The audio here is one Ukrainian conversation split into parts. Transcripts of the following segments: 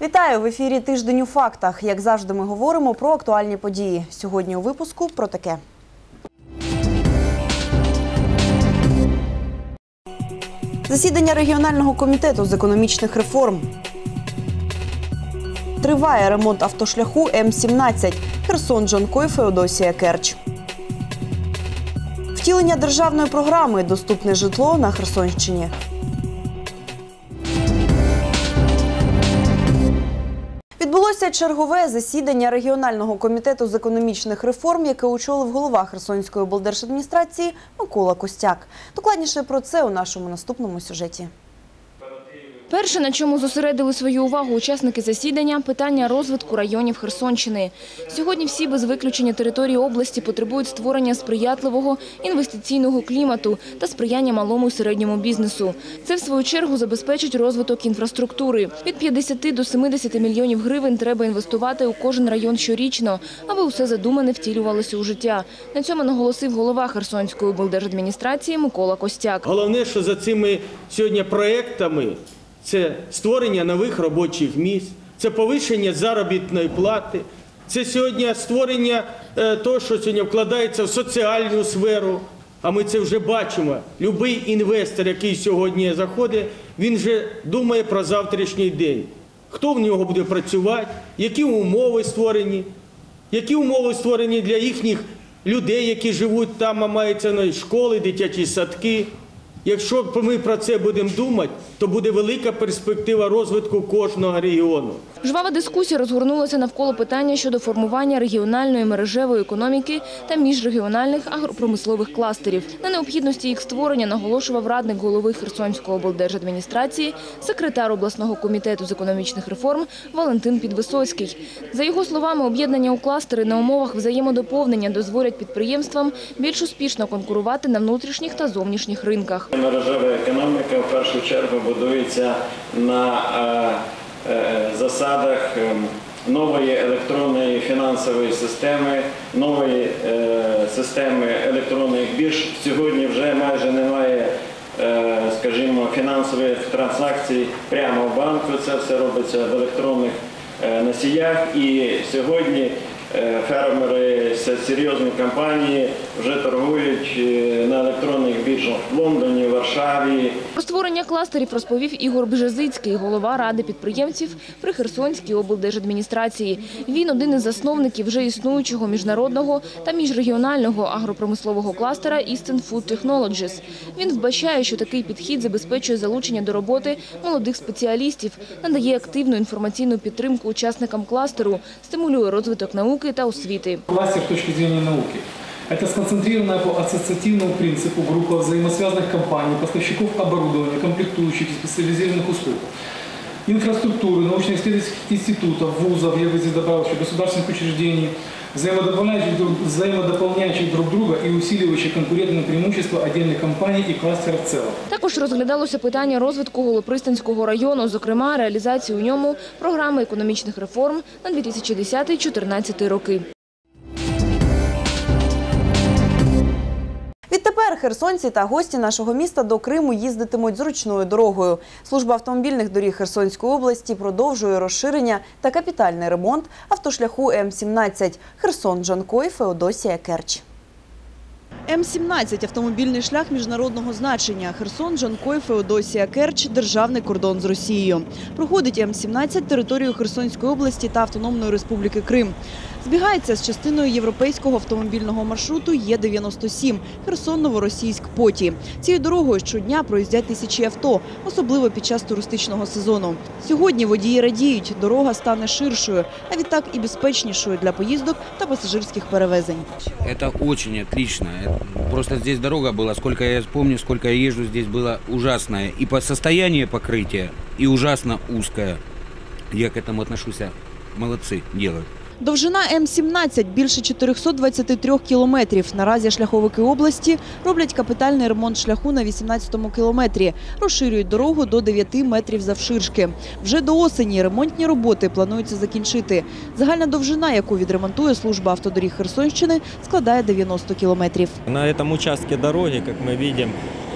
Вітаю в ефірі Тиждень у фактах. Як завжди, ми говоримо про актуальні події. Сьогодні у випуску про таке. Засідання регіонального комітету з економічних реформ. Триває ремонт автошляху М-17 Херсон Джанкой Феодосія Керч. Втілення державної програми Доступне житло на Херсонщині. Відбулося чергове засідання регіонального комітету з економічних реформ, яке очолив голова Херсонської облдержадміністрації Микола Костяк. Докладніше про це у нашому наступному сюжеті. Перше, на чому зосередили свою увагу учасники засідання – питання розвитку районів Херсонщини. Сьогодні всі без виключення території області потребують створення сприятливого інвестиційного клімату та сприяння малому і середньому бізнесу. Це, в свою чергу, забезпечить розвиток інфраструктури. Від 50 до 70 мільйонів гривень треба інвестувати у кожен район щорічно, аби усе задумане втілювалося у життя. На цьому наголосив голова Херсонської облдержадміністрації Микола Костяк. Головне, що за цими сьогодні проектами це створення нових робочих місць, це повищення заробітної плати, це сьогодні створення е, того, що сьогодні вкладається в соціальну сферу. А ми це вже бачимо. Любий інвестор, який сьогодні заходить, він вже думає про завтрашній день. Хто в нього буде працювати, які умови створені, які умови створені для їхніх людей, які живуть там, а мається на школи, дитячі садки. Якщо ми про це будемо думати, то буде велика перспектива розвитку кожного регіону. Жвава дискусія розгорнулася навколо питання щодо формування регіональної мережевої економіки та міжрегіональних агропромислових кластерів. На необхідності їх створення наголошував радник голови Херсонської облдержадміністрації, секретар обласного комітету з економічних реформ Валентин Підвисоцький. За його словами, об'єднання у кластери на умовах взаємодоповнення дозволять підприємствам більш успішно конкурувати на внутрішніх та зовнішніх ринках. Мережева економіка в першу чергу будується на е, е, засадах е, нової електронної фінансової системи, нової системи електронних бірж. Сьогодні вже майже немає, скажімо, фінансових транзакцій прямо в банку. Це все робиться в електронних носіях. І сьогодні фермери серйозні компанії вже торгують е, на електронних біржах в Лондоні, Варшаві, Про створення кластерів розповів Ігор Бжезицький, голова ради підприємців при Херсонській облдержадміністрації. Він один із засновників вже існуючого міжнародного та міжрегіонального агропромислового кластера Eastern Food Technologies. Він вбачає, що такий підхід забезпечує залучення до роботи молодих спеціалістів, надає активну інформаційну підтримку учасникам кластеру, стимулює розвиток науки та освіти. Кластер точки зрения науки. Это сконцентрированная по ассоциативному принципу группа взаимосвязанных компаний, поставщиков оборудования, комплектующих и специализированных услуг. Инфраструктуры, научно-исследовательских институтов, вузов, я бы здесь добавил еще государственных учреждений, взаимодополняющих друг, взаимодополняющих друг друга и усиливающих конкурентное преимущество отдельных компаний и кластеров в целом. Також розглядалося питання розвитку Голопристанського району, зокрема реалізації у ньому програми економічних реформ на 2010-2014 роки. Відтепер херсонці та гості нашого міста до Криму їздитимуть зручною дорогою. Служба автомобільних доріг Херсонської області продовжує розширення та капітальний ремонт автошляху М-17 Херсон-Джанкой Феодосія Керч. М-17 – автомобільний шлях міжнародного значення. Херсон, Джанкой, Феодосія, Керч – державний кордон з Росією. Проходить М-17 територію Херсонської області та Автономної Республіки Крим. Збігається з частиною європейського автомобільного маршруту Є-97 Херсон-Новоросійськ-Поті. Цією дорогою щодня проїздять тисячі авто, особливо під час туристичного сезону. Сьогодні водії радіють, дорога стане ширшою, а відтак і безпечнішою для поїздок та пасажирських перевезень. Это очень отлично. Это- Просто здесь дорога была, сколько я помню, сколько я езжу, здесь было ужасное и по состоянию покрытия, и ужасно узкое. Я к этому отношусь. а, Молодцы, делают. Довжина М-17 більше 423 кілометрів. Наразі шляховики області роблять капітальний ремонт шляху на 18-му кілометрі. Розширюють дорогу до 9 метрів завширшки. Вже до осені ремонтні роботи планується закінчити. Загальна довжина, яку відремонтує служба автодоріг Херсонщини, складає 90 кілометрів. На этом участке дороги, как мы видим,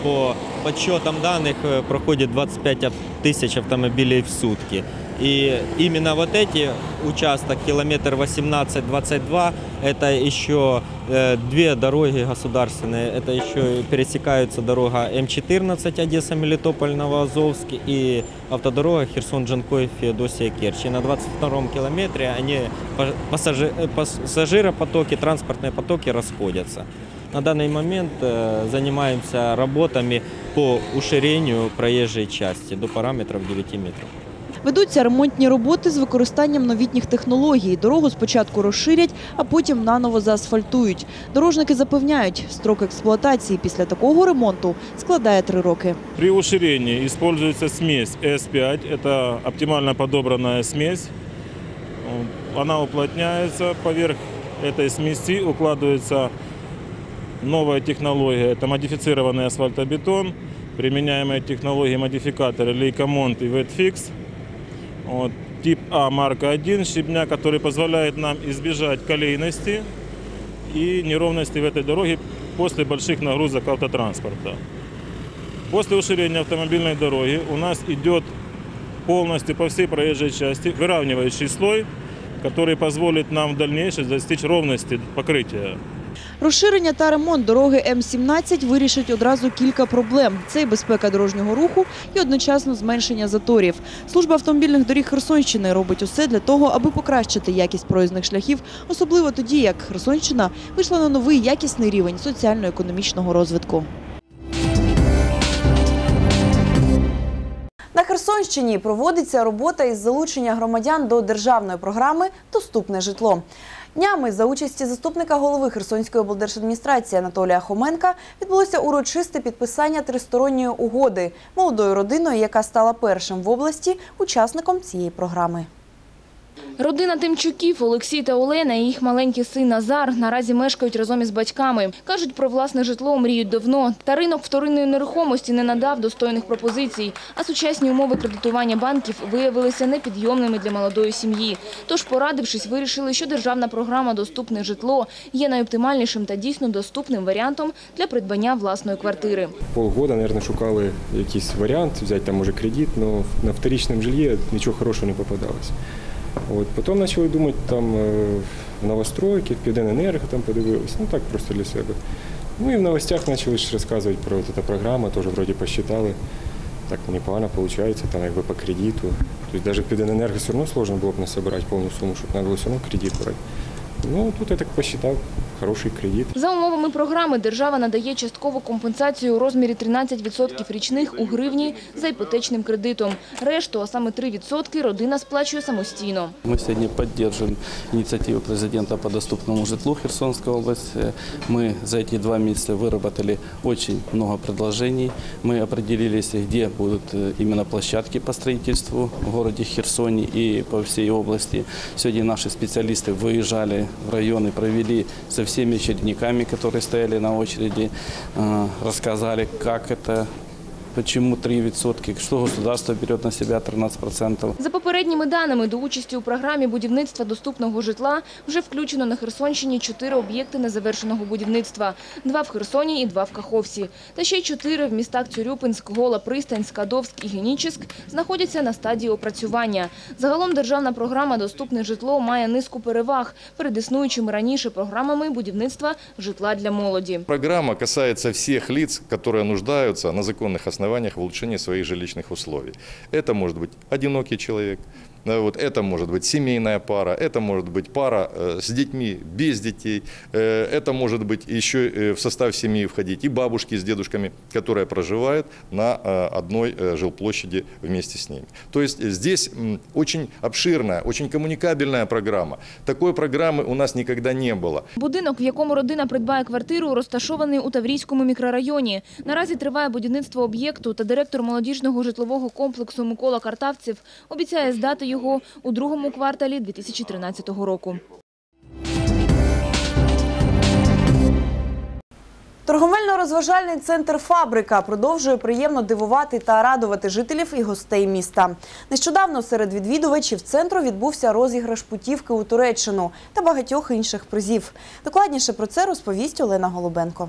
по подсчетам данных э, проходит 25 ав- тысяч автомобилей в сутки. И именно вот эти участок, километр 18-22, это еще э, две дороги государственные. Это еще пересекаются дорога М14 Одесса-Мелитополь-Новоазовск и автодорога Херсон-Джанкой Феодосия-Керчь. И на 22 километре они па- пассажи- э, пассажиропотоки, транспортные потоки расходятся. На данный момент э, занимаемся работами по уширению проезжей части до параметров 9 метров. Ведуться ремонтні роботи з використанням новітніх технологій. Дорогу спочатку розширять, а потім наново заасфальтують. Дорожники запевняють, строк експлуатації після такого ремонту складає три роки. При уширении используется смесь S5. Это оптимально подобранная смесь. Она уплотняется. Поверх этой смеси укладывается новая технология. Это модифицированный асфальтобетон. Применяемые технологии модификаторы Leica-Mont и Wetfix. Вот. Тип А марка 1 щебня, который позволяет нам избежать колейности и неровности в этой дороге после больших нагрузок автотранспорта. После уширения автомобильной дороги у нас идет полностью по всей проезжей части выравнивающий слой, который позволит нам в дальнейшем достичь ровности покрытия. Розширення та ремонт дороги М-17 вирішить одразу кілька проблем. Це і безпека дорожнього руху, і одночасно зменшення заторів. Служба автомобільних доріг Херсонщини робить усе для того, аби покращити якість проїзних шляхів, особливо тоді, як Херсонщина вийшла на новий якісний рівень соціально-економічного розвитку. На Херсонщині проводиться робота із залучення громадян до державної програми Доступне житло. Днями за участі заступника голови Херсонської облдержадміністрації Анатолія Хоменка відбулося урочисте підписання тристоронньої угоди молодою родиною, яка стала першим в області учасником цієї програми. Родина Тимчуків, Олексій та Олена і їх маленький син Назар наразі мешкають разом із батьками. Кажуть, про власне житло мріють давно. Та ринок вторинної нерухомості не надав достойних пропозицій. А сучасні умови кредитування банків виявилися непідйомними для молодої сім'ї. Тож, порадившись, вирішили, що державна програма «Доступне житло» є найоптимальнішим та дійсно доступним варіантом для придбання власної квартири. полгода, наверное, шукали якийсь варіант, взяти там може кредит, но на вторичному жилье нічого хорошого не попадалось. От, потім почали думати там е, в новостройки, в Південенерго там подивилися, ну так просто для себе. Ну і в новостях почали ж розказувати про от цю програму, теж вроді посчитали. Так непогано виходить, там якби по кредиту. Тобто навіть Південенерго все одно сложно було б не собрати повну суму, щоб треба було все одно кредит брати. Ну, тут я так посчитав, хороший кредит. За умовами програми держава надає часткову компенсацію у розмірі 13% річних у гривні за іпотечним кредитом. Решту, а саме 3% родина сплачує самостійно. Мы сегодня поддерживаем инициативу президента по доступному житлу Херсонской области. Мы за эти два месяца выработали очень много предложений. Мы определились, где будут э, именно площадки по строительству в городе Херсоне и по всей области. Сегодня наши специалисты выезжали в районы, провели со всеми чередниками, которые стояли на очереди, э, рассказали, как это, почему 3%, что государство берет на себя 13%. За попередніми даними, до участі у програмі будівництва доступного житла вже включено на Херсонщині чотири об'єкти незавершеного будівництва. Два в Херсоні і два в Каховсі. Та ще й чотири в містах Цюрюпинськ, Гола, Пристань, Скадовськ і Генічеськ знаходяться на стадії опрацювання. Загалом державна програма «Доступне житло» має низку переваг перед існуючими раніше програмами будівництва житла для молоді. Программа касается всех лиц, которые нуждаются на законных основаниях в улучшении своих жилищных условий. Это может быть одинокий человек, да, вот, это может быть семейная пара, это может быть пара э, с детьми, без детей, э, это может быть еще э, в состав семьи входить и бабушки с дедушками, которые проживают на э, одной э, жилплощади вместе с ними. То есть э, здесь м, очень обширная, очень коммуникабельная программа. Такой программы у нас никогда не было. Будинок, в якому родина придбає квартиру, розташований у Таврійському мікрорайоні. Наразі триває будівництво об'єкту, та директор молодіжного житлового комплексу Микола Картавців обіцяє здати його у другому кварталі 2013 року. Торговельно-розважальний центр «Фабрика» продовжує приємно дивувати та радувати жителів і гостей міста. Нещодавно серед відвідувачів центру відбувся розіграш путівки у Туреччину та багатьох інших призів. Докладніше про це розповість Олена Голубенко.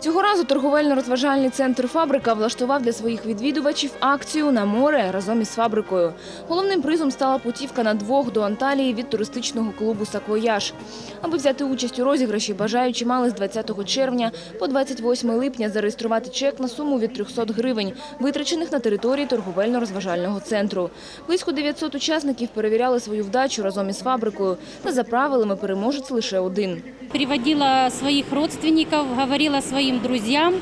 Цього разу торговельно-розважальний центр «Фабрика» влаштував для своїх відвідувачів акцію «На море» разом із фабрикою. Головним призом стала путівка на двох до Анталії від туристичного клубу «Саквояж». Аби взяти участь у розіграші, бажаючі мали з 20 червня по 28 липня зареєструвати чек на суму від 300 гривень, витрачених на території торговельно-розважального центру. Близько 900 учасників перевіряли свою вдачу разом із фабрикою. Та за правилами переможець лише один. Приводила своих родственников, говорила своим друзьям,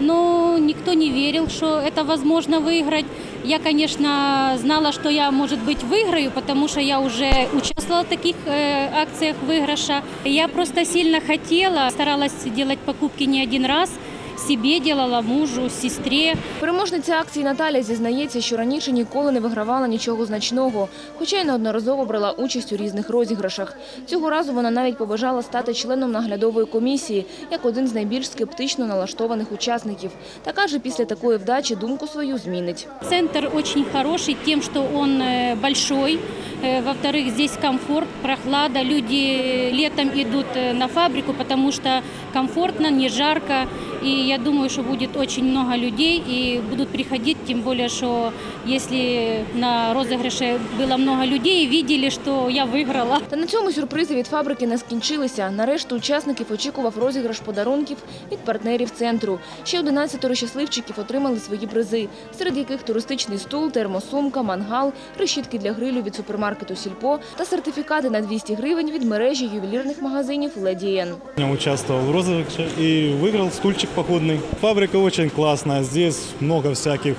но никто не верил, что это возможно выиграть. Я, конечно, знала, что я, может быть, выиграю, потому что я уже участвовала в таких э, акциях выигрыша. Я просто сильно хотела, старалась делать покупки не один раз, себе делала, мужу, сестре. Переможниця акції Наталя зізнається, що раніше ніколи не вигравала нічого значного, хоча й неодноразово брала участь у різних розіграшах. Цього разу вона навіть побажала стати членом наглядової комісії, як один з найбільш скептично налаштованих учасників. Та каже, після такої вдачі думку свою змінить. Центр очень хороший тем, что он э, большой. Э, Во-вторых, здесь комфорт, прохлада. Люди летом идут э, на фабрику, потому что комфортно, не жарко. И я думаю, что будет очень много людей и будут приходить, тем более, что если на розыгрыше было много людей, видели, что я выиграла. Та на цьому сюрпризи від фабрики не скінчилися. Нарешті учасників очікував розіграш подарунків від партнерів центру. Ще 11 щасливчиків отримали свої призи, серед яких туристичний стул, термосумка, мангал, решітки для грилю від супермаркету «Сільпо» та сертифікати на 200 гривень від мережі ювелірних магазинів «Леді Ен». Я участвовал в розыгрыше и выиграл стульчик походный. Фабрика очень классная, здесь много всяких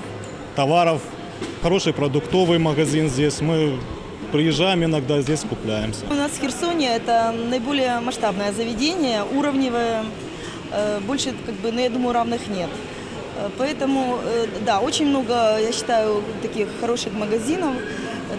товаров, хороший продуктовый магазин здесь. Мы приезжаем иногда, здесь купляемся. У нас в Херсоне это наиболее масштабное заведение, уровневое, э, больше, как бы, ну, я думаю, равных нет. Э, Поэтому, э, да, очень много, я считаю, таких хороших магазинов,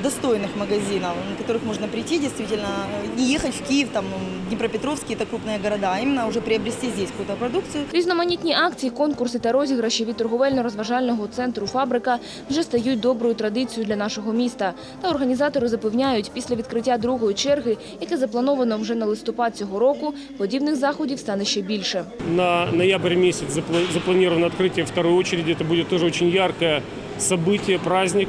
достойных магазинов, на которых можно прийти действительно, э, не ехать в Киев, там, Днепропетровский, это крупные города, а именно уже приобрести здесь какую-то продукцию. Різноманітні акції, конкурси та розіграші від торговельно-розважального центру «Фабрика» вже стають доброю традицією для нашого міста. Та організатори запевняють, після відкриття другої черги, яке заплановано вже на листопад цього року, подібних заходів стане ще більше. На ноябрь месяц запла- запланировано открытие второй очереди. Это будет тоже очень яркое событие, праздник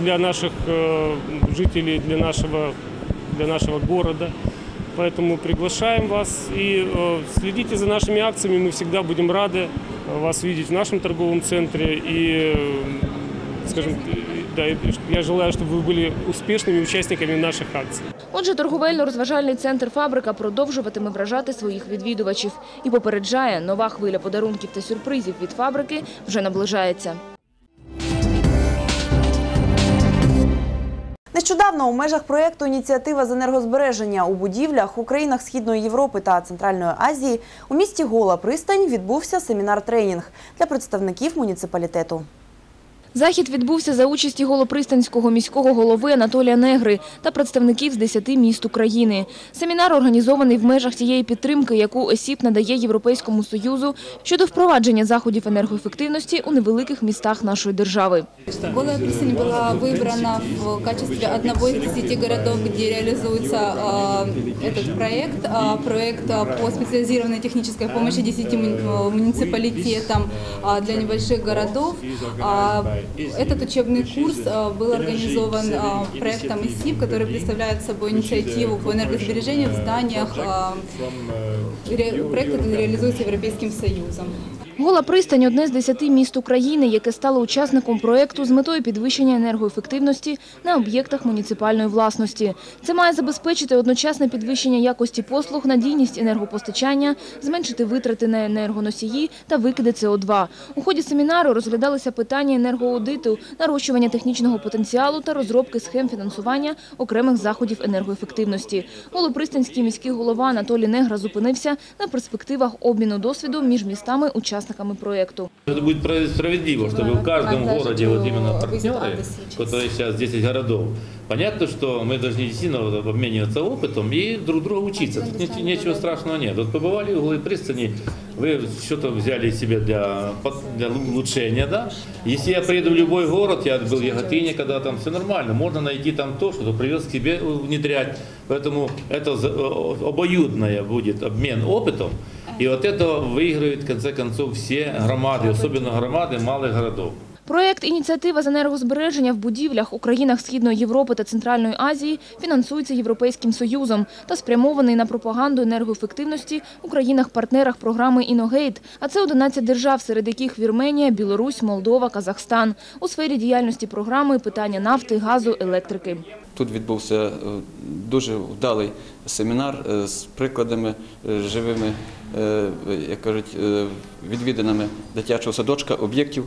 для наших э, жителей, для нашего, для нашего города. Поэтому приглашаем вас и э, следите за нашими акциями. Мы всегда будем рады э, вас видеть в нашем торговом центре. И, э, скажем, э, да, и я желаю, чтобы вы были успешными участниками наших акций. Отже, торговельно-розважальний центр «Фабрика» продовжуватиме вражати своїх відвідувачів і попереджає, нова хвиля подарунків та сюрпризів від «Фабрики» вже наближається. Нещодавно у межах проєкту «Ініціатива з енергозбереження у будівлях у країнах Східної Європи та Центральної Азії у місті Гола Пристань відбувся семінар-тренінг для представників муніципалітету. Захід відбувся за участі голопристанського міського голови Анатолія Негри та представників з 10 міст України. Семінар організований в межах тієї підтримки, яку ОСІП надає Європейському Союзу щодо впровадження заходів енергоефективності у невеликих містах нашої держави. Голая пристань была выбрана в качестве одного из десяти городов, где реализуется э, этот проект. А, проект а, по специализированной технической помощи 10 муни- э, муниципалитетам а, для небольших городов. А, Этот учебный курс а, был организован а, проектом ИСИП, который представляет собой инициативу по энергосбережению в зданиях. а, ре- Проект этот реализуется Европейским Союзом. Гола пристань – одне з 10 міст України, яке стало учасником проєкту з метою підвищення енергоефективності на об'єктах муніципальної власності. Це має забезпечити одночасне підвищення якості послуг, надійність енергопостачання, зменшити витрати на енергоносії та викиди СО2. У ході семінару розглядалися питання енергоаудиту, нарощування технічного потенціалу та розробки схем фінансування окремих заходів енергоефективності. Голопристанський міський голова Анатолій Негра зупинився на перспективах обміну досвіду між містами-учасниками проєкту. Это будет прав- справедливо, чтобы в каждом городе вот именно партнеры, которые сейчас 10 городов, понятно, что мы должны действительно обмениваться опытом и друг друга учиться. Тут ничего, ничего страшного нет. Вот побывали в Голой пристани, вы что-то взяли себе для, для улучшения, да? Если я приеду в любой город, я был в Яготине, когда там все нормально, можно найти там то, что привез к себе внедрять. Поэтому это обоюдное будет обмен опытом. И вот это выиграют, в конце концов, все громады, особенно громады малых городов. Проєкт «Ініціатива з енергозбереження в будівлях у країнах Східної Європи та Центральної Азії» фінансується Європейським Союзом та спрямований на пропаганду енергоефективності у країнах-партнерах програми «Іногейт», а це 11 держав, серед яких Вірменія, Білорусь, Молдова, Казахстан. У сфері діяльності програми питання нафти, газу, електрики. Тут відбувся е, дуже вдалий семінар е, з прикладами е, живими, як кажуть, відвідинами дитячого садочка, об'єктів.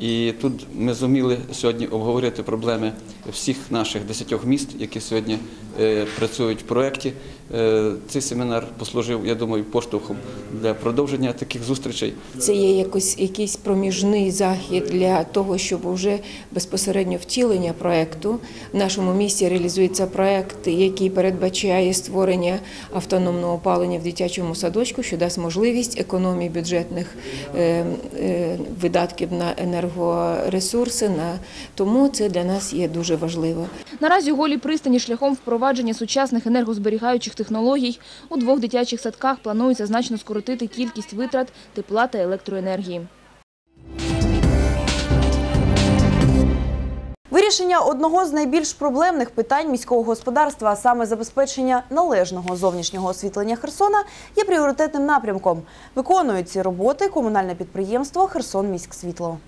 І тут ми зуміли сьогодні обговорити проблеми всіх наших десятьох міст, які сьогодні е, працюють в проєкті. Е, Цей семінар послужив, я думаю, поштовхом для продовження таких зустрічей. Це є якось якийсь проміжний захід для того, щоб вже безпосередньо втілення проекту. В нашому місті реалізується проект, який передбачає створення автономного опалення в дитячому садочку, що дасть можливість економії бюджетних е, е, видатків на енергоресурси. На тому це для нас є дуже важливо. Наразі голі пристані шляхом впровадження сучасних енергозберігаючих технологій у двох дитячих садках планується значно скоротити кількість витрат тепла та електроенергії. Вирішення одного з найбільш проблемних питань міського господарства, а саме забезпечення належного зовнішнього освітлення Херсона, є пріоритетним напрямком. Виконують ці роботи комунальне підприємство «Херсонміськсвітло».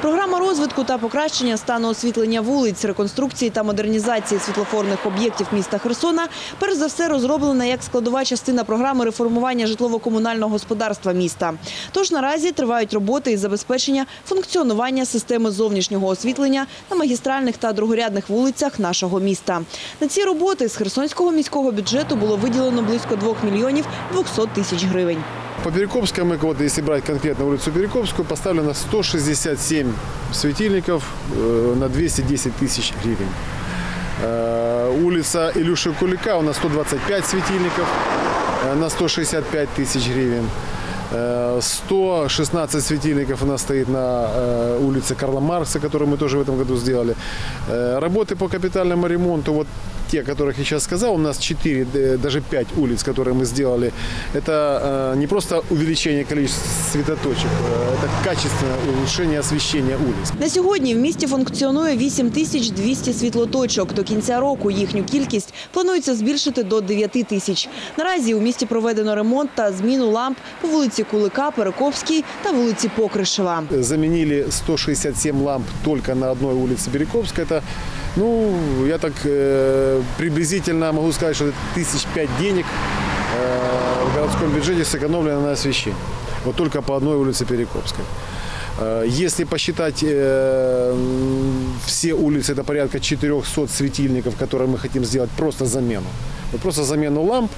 Програма розвитку та покращення стану освітлення вулиць, реконструкції та модернізації світлофорних об'єктів міста Херсона перш за все розроблена як складова частина програми реформування житлово-комунального господарства міста. Тож наразі тривають роботи із забезпечення функціонування системи зовнішнього освітлення на магістральних та другорядних вулицях нашого міста. На ці роботи з Херсонського міського бюджету було виділено близько 2 мільйонів 200 тисяч гривень. По Перекопской мы, вот, если брать конкретно улицу Перекопскую, поставлено 167 светильников э, на 210 тысяч гривен. Э, Улица Илюши Кулика у нас 125 светильников э, на 165 тысяч гривен. Э, 116 светильников у нас стоит на улице Карла Маркса, которую мы тоже в этом году сделали. Работы по капитальному ремонту, вот те, о которых я сейчас сказал, у нас 4, э, даже 5 улиц, которые мы сделали. Это э, не просто увеличение количества светоточек, э, это качественное улучшение освещения улиц. На сьогодні в місті функціонує 8 тисяч 200 світлоточок. До кінця року їхню кількість планується збільшити до 9 тисяч. Наразі у місті проведено ремонт та зміну ламп по вулиці Кулика, Перекопській та вулиці Покришева. Заменили 167 ламп только на одной улице Берековской. Это, ну, я так э, приблизительно могу сказать, что тысяч пять денег э, в городском бюджете сэкономлено на освещении. Вот только по одной улице Перекопской. Э, Если посчитать э, все улицы, это порядка 400 светильников, которые мы хотим сделать просто замену. Вот просто замену ламп,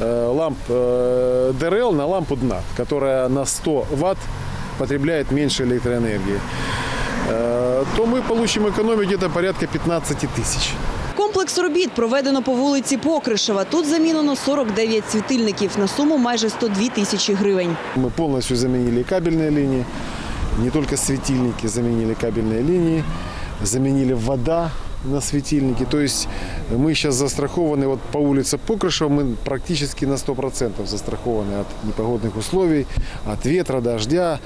э, ламп э, ДРЛ на лампу дна, которая на 100 ватт потребляет меньше электроэнергии, то мы получим экономию где-то порядка 15 тысяч. Комплекс робіт проведено по вулиці Покришева. Тут замінено 49 світильників на суму майже 102 тисячі гривень. Мы полностью заменили кабельные линии, не только светильники, заменили кабельные линии, заменили вода на светильники. То есть мы сейчас застрахованы, вот по улице Покрышева мы практически на 100% застрахованы от непогодных условий, от ветра, дождя.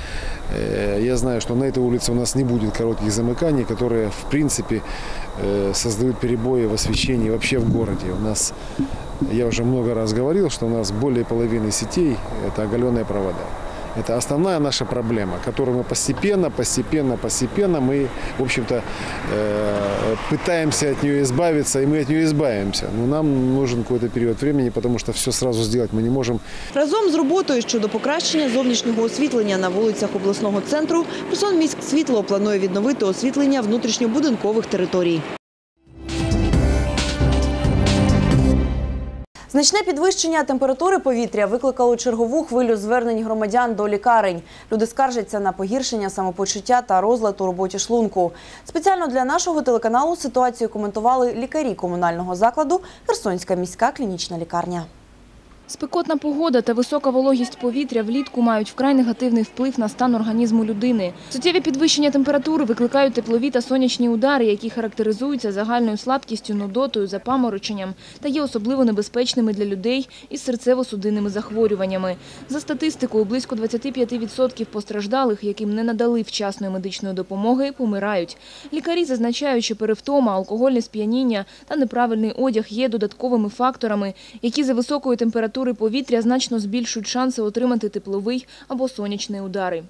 Э, Я знаю, что на этой улице у нас не будет коротких замыканий, которые в принципе э, создают перебои в освещении вообще в городе. У нас, я уже много раз говорил, что у нас более половины сетей – это оголенные провода. Это основная наша проблема, которую мы постепенно, постепенно, постепенно мы, в общем-то, э, пытаемся от нее избавиться, и мы от нее избавимся. Но нам нужен какой-то период времени, потому что все сразу сделать мы не можем. Разом з роботою щодо покращення зовнішнього освітлення на вулицях обласного центру «Херсонміськсвітло» планує відновити освітлення внутрішньобудинкових територій. Значне підвищення температури повітря викликало чергову хвилю звернень громадян до лікарень. Люди скаржаться на погіршення самопочуття та розлад у роботі шлунку. Спеціально для нашого телеканалу ситуацію коментували лікарі комунального закладу Херсонська міська клінічна лікарня. Спекотна погода та висока вологість повітря влітку мають вкрай негативний вплив на стан організму людини. Суттєві підвищення температури викликають теплові та сонячні удари, які характеризуються загальною слабкістю, нудотою, запамороченням та є особливо небезпечними для людей із серцево-судинними захворюваннями. За статистикою, близько 25% постраждалих, яким не надали вчасної медичної допомоги, помирають. Лікарі зазначають, що перевтома, алкогольне сп'яніння та неправильний одяг є додатковими факторами, які за високої температури повітря значно збільшують шанси отримати тепловий або сонячний удари.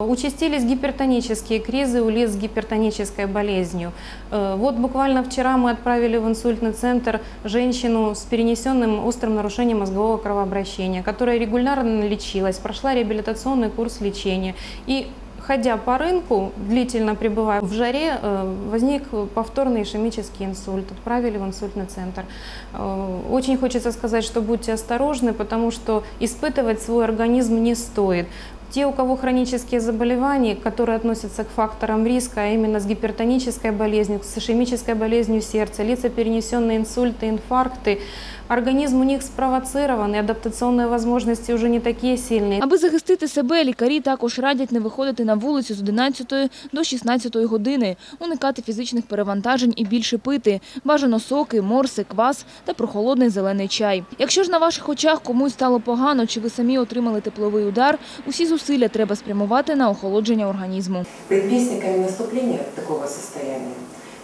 Участились гипертонические кризы у лиц с гипертонической болезнью. Э, Вот буквально вчера мы отправили в инсультный центр женщину с перенесенным острым нарушением мозгового кровообращения, которая регулярно лечилась, прошла реабилитационный курс лечения. И ходя по рынку, длительно пребывая в жаре, э, возник повторный ишемический инсульт. Отправили в инсультный центр. Э, Очень хочется сказать, что будьте осторожны, потому что испытывать свой организм не стоит. Те, у кого хронические заболевания, которые относятся к факторам риска, а именно с гипертонической болезнью, с ишемической болезнью сердца, лица, перенесенные инсульты, инфаркты, организм у них спровоцирован, и адаптационные возможности уже не такие сильные. Аби захистити себе, лікарі також радять не виходити на вулицю з 11 до 16 години, уникати фізичних перевантажень і більше пити. Бажано соки, морси, квас та прохолодний зелений чай. Якщо ж на ваших очах комусь стало погано чи ви самі отримали тепловий удар, усі зусилля треба спрямувати на охолодження організму. Предвестниками наступления такого состояния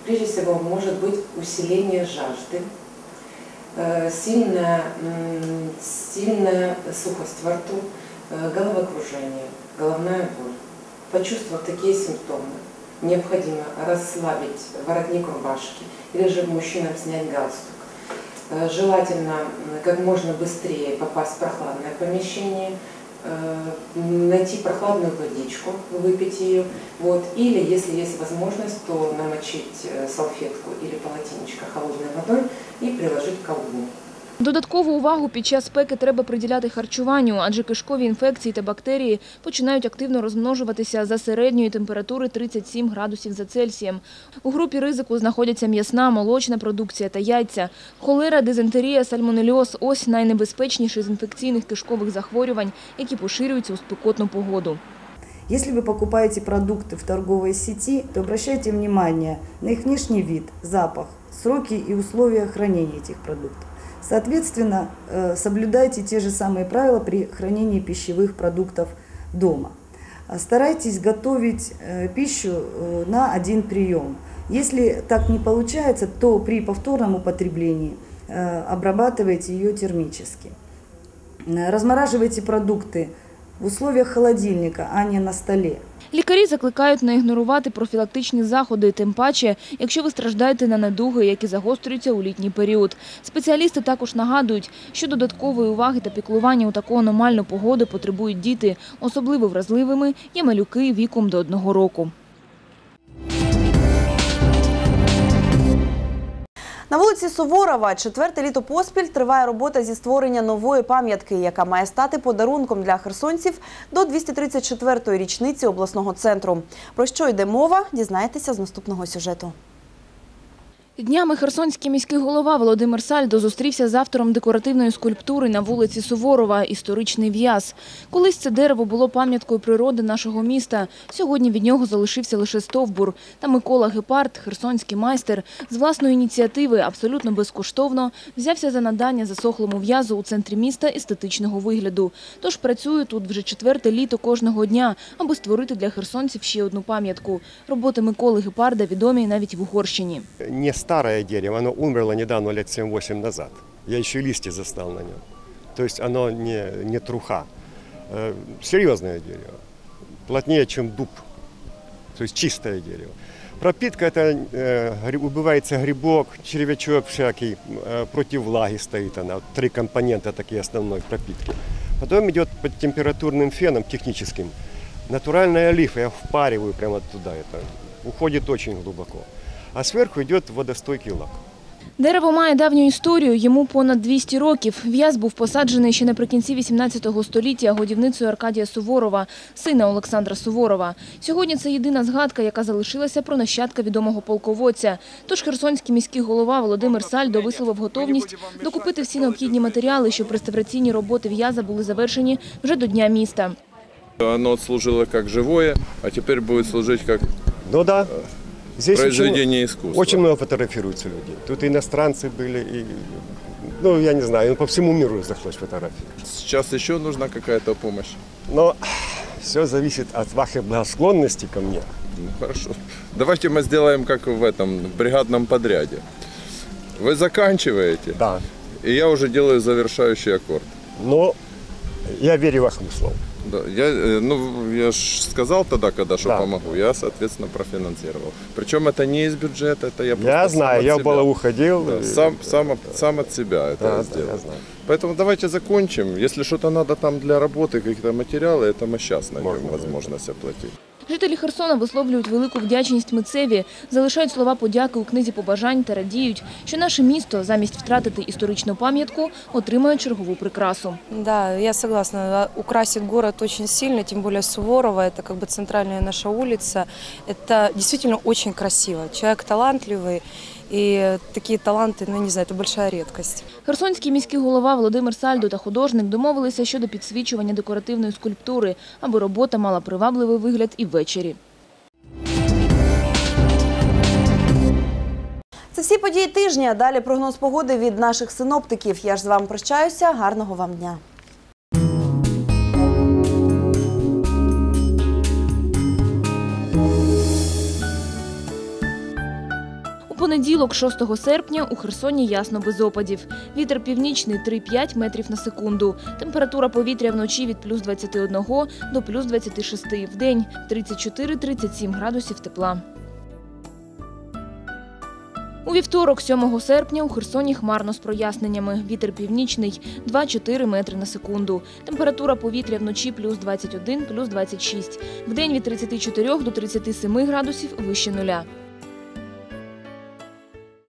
прежде всего может быть усиление жажды, э, Сильная, м, сильная сухость во рту, э, головокружение, головная боль. Почувствовав такие симптомы, необходимо расслабить воротник рубашки или же мужчинам снять галстук. Э, Желательно как можно быстрее попасть в прохладное помещение, э, найти прохладную водичку, выпить ее, вот, или, если есть возможность, то намочить э, салфетку или полотенечко холодной водой и приложить к колбу. Додаткову увагу під час спеки треба приділяти харчуванню, адже кишкові інфекції та бактерії починають активно розмножуватися за середньої температури 37 градусів за Цельсієм. У групі ризику знаходяться м'ясна, молочна продукція та яйця. Холера, дизентерія, сальмонельоз – ось найнебезпечніші з інфекційних кишкових захворювань, які поширюються у спекотну погоду. Если вы покупаете продукты в торговой сети, то обращайте внимание на их внешний вид, запах, сроки и условия хранения этих продуктов. Соответственно, э, соблюдайте те же самые правила при хранении пищевых продуктов дома. А Старайтесь готовить э, пищу э, на один прием. Если так не получается, то при повторном употреблении обрабатывайте ее термически. Размораживайте продукты в условиях холодильника, а не на столе. Лікарі закликають не ігнорувати профілактичні заходи, тим паче, якщо ви страждаєте на недуги, які загострюються у літній період. Спеціалісти також нагадують, що додаткової уваги та піклування у таку аномальну погоду потребують діти. Особливо вразливими є малюки віком до одного року. На вулиці Суворова четверте літо поспіль триває робота зі створення нової пам'ятки, яка має стати подарунком для херсонців до 234-ї річниці обласного центру. Про що йде мова, дізнаєтеся з наступного сюжету. Днями херсонський міський голова Володимир Сальдо зустрівся з автором декоративної скульптури на вулиці Суворова «Історичний в'яз». Колись це дерево було пам'яткою природи нашого міста. Сьогодні від нього залишився лише стовбур. Та Микола Гепард, херсонський майстер, з власної ініціативи абсолютно безкоштовно взявся за надання засохлому в'язу у центрі міста естетичного вигляду. Тож працює тут вже четверте літо кожного дня, аби створити для херсонців ще одну пам'ятку. Роботи Миколи Гепарда відомі навіть в Угорщині. Старое дерево, оно умерло недавно, лет 7-8 назад. Я еще листья застал на нем. То есть оно не, не труха. Э, серьезное дерево. Плотнее, чем дуб. То есть чистое дерево. Пропитка это э, убивается грибок, червячок всякий, э, против влаги стоит она. Вот Три компонента такие основной пропитки. Потом идет под температурным феном техническим. Натуральная лифа, я впариваю прямо туда это. Уходит очень глубоко. А сверху идет водостойкий лак. Дерево має давню історію, йому понад 200 років. В'яз був посаджений ще наприкінці 18 століття годівницею Аркадія Суворова, сина Олександра Суворова. Сьогодні це єдина згадка, яка залишилася про нащадка відомого полководця. Тож херсонський міський голова Володимир Сальдо висловив готовність докупити всі необхідні матеріали, щоб реставраційні роботи в'яза були завершені вже до Дня міста. Оно служило как живое, а теперь будет служить как Ну да. Здесь произведение очень, искусства. очень много фотографируются люди. Тут иностранцы были, и, ну, я не знаю, ну, по всему миру разошлось фотографии. Сейчас еще нужна какая-то помощь. Но все зависит от вашей благосклонности ко мне. Ну, хорошо. Давайте мы сделаем как в этом в бригадном подряде. Вы заканчиваете, да. и я уже делаю завершающий аккорд. Но я верю вашему слову. Да, я, э, ну, я ж сказал тогда, когда что Да. помогу, я, соответственно, профинансировал. Причем это не из бюджета, это я просто Я сам знаю, от я в себя. Балаву ходил. Да, и- сам, сам, от- сам от себя это Да, да, сделал. я знаю. Поэтому давайте закончим. Если что-то надо там для работы, какие-то материалы, это мы сейчас найдем возможность оплатить. Жителі Херсона висловлюють велику вдячність митцеві, залишають слова подяки у книзі побажань та радіють, що наше місто замість втратити історичну пам'ятку отримає чергову прикрасу. Да, я согласна. Украсит город очень сильно, тем более Суворова, это как бы центральная наша улица. Это действительно очень красиво. Человек талантливый, и такие таланты, ну не знаю, это большая редкость. Херсонський міський голова Володимир Сальдо та художник домовилися щодо підсвічування декоративної скульптури, аби робота мала привабливий вигляд і ввечері. Це всі події тижня. Далі прогноз погоди від наших синоптиків. Я ж з вами прощаюся. Гарного вам дня. Понеділок, 6 серпня, у Херсоні ясно без опадів. Вітер північний 3-5 метрів на секунду. Температура повітря вночі від плюс 21 до плюс 26. В день 34-37 градусів тепла. У вівторок, 7 серпня, у Херсоні хмарно з проясненнями. Вітер північний 2-4 метри на секунду. Температура повітря вночі плюс 21, плюс 26. В день від 34 до 37 градусів вище нуля.